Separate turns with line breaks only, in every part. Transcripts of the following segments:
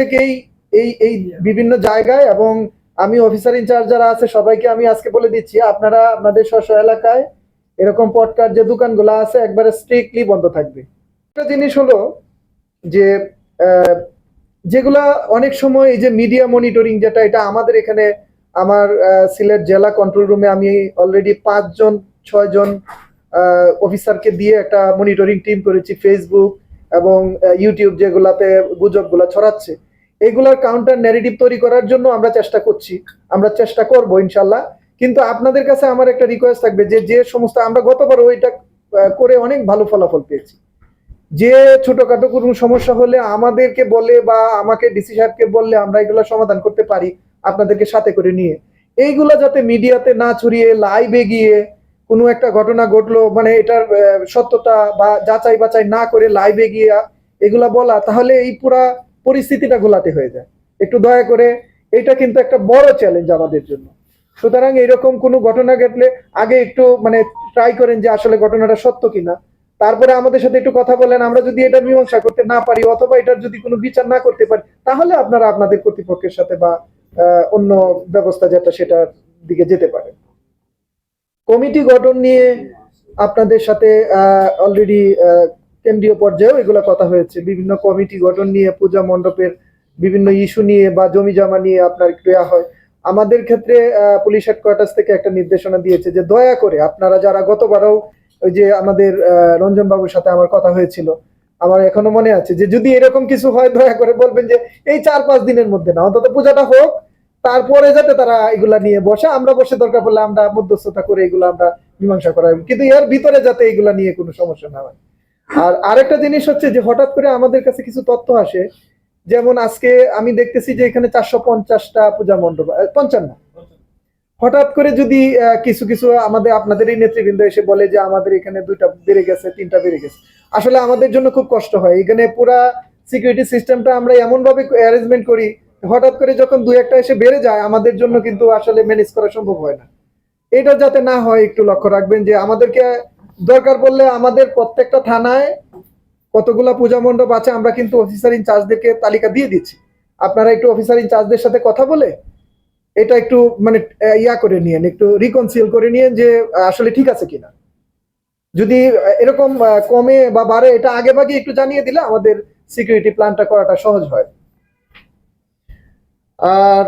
থেকেই এই এই বিভিন্ন জায়গায় এবং আমি অফিসার ইনচার্জ যারা আছে, সবাইকে আমি আজকে বলে দিচ্ছি, আপনারা আপনাদের স্ব এলাকায় এরকম পটকার যে দোকানগুলো আছে, একবারে স্ট্রিক্টলি বন্ধ থাকবে। একটা জিনিস হলো যে যেগুলা অনেক সময় এই যে মিডিয়া মনিটরিং যেটা, এটা আমাদের এখানে আমার সিলেট জেলা কন্ট্রোল রুমে আমি অলরেডি পাঁচজন, ছয়জন অফিসারকে দিয়ে একটা মনিটরিং টিম করেছি ফেসবুক এবং ইউটিউব যেগুলাতে গুজবগুলা ছড়াচ্ছে। এগুলার কাউন্টার ন্যারেটিভ তৈরি করার জন্য আমরা চেষ্টা করছি। আমরা চেষ্টা করব ইনশাল্লাহ। কিন্তু আপনাদের কাছে আমার একটা রিকোয়েস্ট থাকবে যে যে সমস্ত, আমরা গতবার ওইটা করে অনেক ভালো ফলাফল পেয়েছি। যে ছোটখাটো কোনো সমস্যা হলে আমাদেরকে বলে বা আমাকে ডিসি সাহেবকে বললে আমরা এগুলো সমাধান করতে পারি আপনাদেরকে সাথে করে নিয়ে। এইগুলো যাতে মিডিয়াতে না ছড়িয়ে লাইভে গিয়ে কোনো একটা ঘটনা ঘটলো মানে এটার সত্যতা বা যাচাই বাছাই না করে লাইভে গিয়ে এগুলা বলা, তাহলে এই পুরা পরিস্থিতিটা গোলাতে হয়ে যায়। একটু দয়া করে, এটা কিন্তু একটা বড় চ্যালেঞ্জ আমাদের জন্য। সুতরাং এরকম কোনো ঘটনা ঘটলে আগে একটু মানে ট্রাই করেন যে আসলে ঘটনাটা সত্য কিনা। তারপরে আমাদের সাথে একটু কথা বলেন, আমরা যদি এটা মীমাংসা করতে না পারি অথবা এটার যদি কোনো বিচার না করতে পারি, তাহলে আপনারা আপনাদের কর্তৃপক্ষের সাথে বা অন্য ব্যবস্থা যেটা সেটার দিকে যেতে পারেন কমিটি গঠন নিয়ে আপনাদের সাথে অলরেডি কেন্দ্রীয় পর্যায়েও এগুলো কথা হয়েছে। বিভিন্ন কমিটি গঠন নিয়ে, পূজা মণ্ডপের বিভিন্ন ইস্যু নিয়ে বা জমি জমা নিয়ে আপনার ইয়া হয়। আমাদের ক্ষেত্রে পুলিশ হেডকোয়ার্টার্স থেকে একটা নির্দেশনা দিয়েছে যে দয়া করে আপনারা যারা গতবারও ওই যে আমাদের রঞ্জন বাবুর সাথে আমার কথা হয়েছিল, আমার এখনও মনে আছে যে যদি এরকম কিছু হয়, দয়া করে বলবেন যে এই চার পাঁচ দিনের মধ্যে না, অন্তত পূজাটা হোক, তারপরে যাতে তারা এগুলা নিয়ে বসে, আমরা বসে দরকার পড়লে আমরা মধ্যস্থতা করে এগুলো আমরা মীমাংসা করা, কিন্তু এর ভিতরে যাতে এগুলা নিয়ে কোনো সমস্যা না হয়। আর আরেকটা জিনিস হচ্ছে যে হঠাৎ করে আমাদের কাছে কিছু তথ্য আসে, যেমন আজকে আমি দেখতেছি যে এখানে চারশো পঞ্চাশটা পূজা মণ্ডপ পঞ্চান্ন। হঠাৎ করে যদি কিছু কিছু আমাদের, আপনাদের এই নেতৃবৃন্দ এসে বলে যে আমাদের এখানে দুইটা বেড়ে গেছে, তিনটা বেড়ে গেছে। আসলে আমাদের জন্য খুব কষ্ট হয়। এখানে পুরা সিকিউরিটি সিস্টেমটা আমরা এমন ভাবে অ্যারেঞ্জমেন্ট করি, হঠাৎ করে যখন দুই একটা এসে বেড়ে যায়, আমাদের জন্য কিন্তু আসলে ম্যানেজ করা সম্ভব হয় না। এটা যাতে না হয়, একটু লক্ষ্য রাখবেন যে আমাদেরকে দরকার পড়লে আমাদের প্রত্যেকটা থানায় কতগুলা পূজা মণ্ডপ আছে, আমরা কিন্তু অফিসার ইনচার্জদেরকে তালিকা দিয়ে দিচ্ছি। আপনারা একটু অফিসার ইনচার্জদের সাথে কথা বলে এটা একটু মানে ইয়া করে নিয়েন, একটু রিকনসিল করে নিয়েন যে আসলে ঠিক আছে কিনা। যদি এরকম কমে বা বাড়ে, এটা আগে ভাগে একটু জানিয়ে দিলে আমাদের সিকিউরিটি প্ল্যানটা করাটা সহজ হয়। আর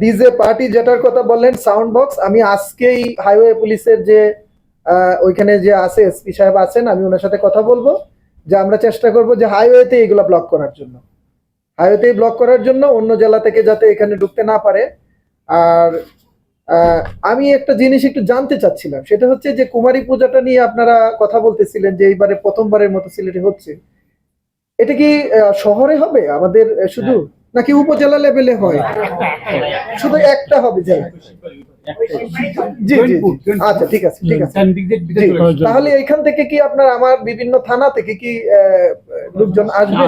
ডিজে পার্টি যেটার কথা বললেন সাউন্ড বক্স আমি আজকেই হাইওয়ে পুলিশের যে ওইখানে যে আছে এসপি সাহেব আছেন, আমি ওনার সাথে কথা বলব। যে আমরা চেষ্টা করব যে হাইওয়েতে এগুলো ব্লক করার জন্য। হাইওয়েতেই ব্লক করার জন্য, অন্য জেলা থেকে যাতে এখানে ঢুকতে না পারে। আর আমি একটা জিনিস একটু জানতে চাচ্ছিলাম, সেটা হচ্ছে যে কুমারী পূজাটা নিয়ে আপনারা কথা বলতেছিলেন যে এইবারে প্রথমবারের মতো সিলেটে হচ্ছে। এটা কি শহরে হবে? আমাদের শুধু? নাকি উপজেলা লেভেলে হয়? শুধু একটা হবে যাই জি। আচ্ছা ঠিক আছে ঠিক আছে। তাহলে এখান থেকে কি আপনার আমার বিভিন্ন থানা থেকে কি লোকজন আসবে?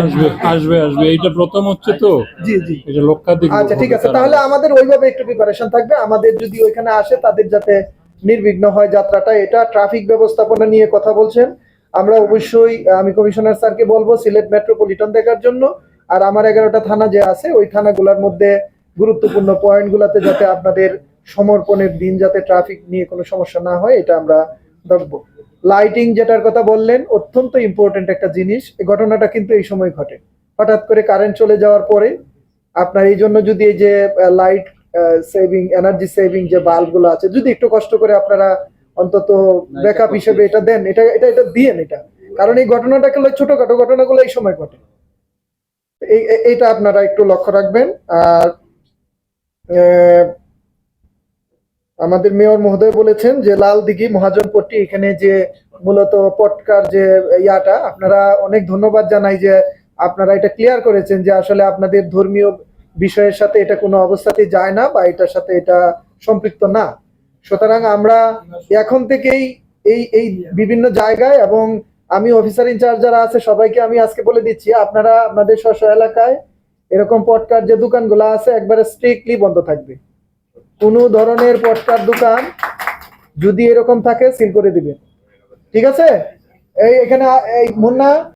আসবে আসবে এইটা প্রথম হচ্ছে তো।
জি জি।
এটা লক্ষাধিক
আচ্ছা ঠিক আছে। তাহলে আমাদের ওইভাবে একটু প্রিপারেশন থাকবে। আমাদের যদি ওইখানে আসে তাদের যাতে নির্বিঘ্ন হয় যাত্রাটা এটা ট্রাফিক ব্যবস্থাপনা নিয়ে কথা বলছেন। আমরা অবশ্যই আমি কমিশনার স্যারকে বলব সিলেট মেট্রোপলিটন দেখার জন্য। আর আমার এগারোটা থানা যে আছে ওই থানাগুলোর মধ্যে গুরুত্বপূর্ণ পয়েন্টগুলোতে যাতে আপনাদের সমর্পণের দিন যাতে ট্রাফিক নিয়ে কোনো সমস্যা না হয় এটা আমরা দেখব। লাইটিং যেটার কথা বললেন অত্যন্ত ইম্পর্টেন্ট একটা জিনিস। এই ঘটনাটা কিন্তু এই সময় ঘটে। হঠাৎ করে কারেন্ট চলে যাওয়ার পরে আপনার এই জন্য যদি এই যে লাইট সেভিং এনার্জি সেভিং যে বাল্বগুলো আছে যদি একটু কষ্ট করে আপনারা অন্তত ব্যাকআপ হিসেবে এটা দেন এটা এটা এটা দিয়েন এটা। কারণ এই ঘটনাটাকে ছোটখাটো ঘটনাগুলো এই সময় ঘটে। এইটা আপনারা একটু লক্ষ্য রাখবেন। আর আমাদের মেয়র মহোদয় বলেছেন যে, লাল দিঘি মহাজনপট্টি এখানে যে মূলত পটকার যে ইয়াটা, আপনারা অনেক ধন্যবাদ জানাই যে আপনারা এটা ক্লিয়ার করেছেন যে আসলে আপনাদের ধর্মীয় বিষয়ের সাথে এটা কোনো অবস্থাতেই যায় না বা এটার সাথে এটা সম্পৃক্ত না। সুতরাং আমরা এখন থেকেই এই এই বিভিন্ন জায়গায় এবং আমি অফিসার ইনচার্জ যারা আছে, সবাইকে আমি আজকে বলে দিচ্ছি, আপনারা আপনাদের স্ব এলাকায় এরকম পটকার যে দোকানগুলো আছে, একবারে স্ট্রিক্টলি বন্ধ থাকবে। কোনো ধরনের পটকার দোকান যদি এরকম থাকে সিল করে দিবেন। ঠিক আছে? এই এখানে, এই মুন্না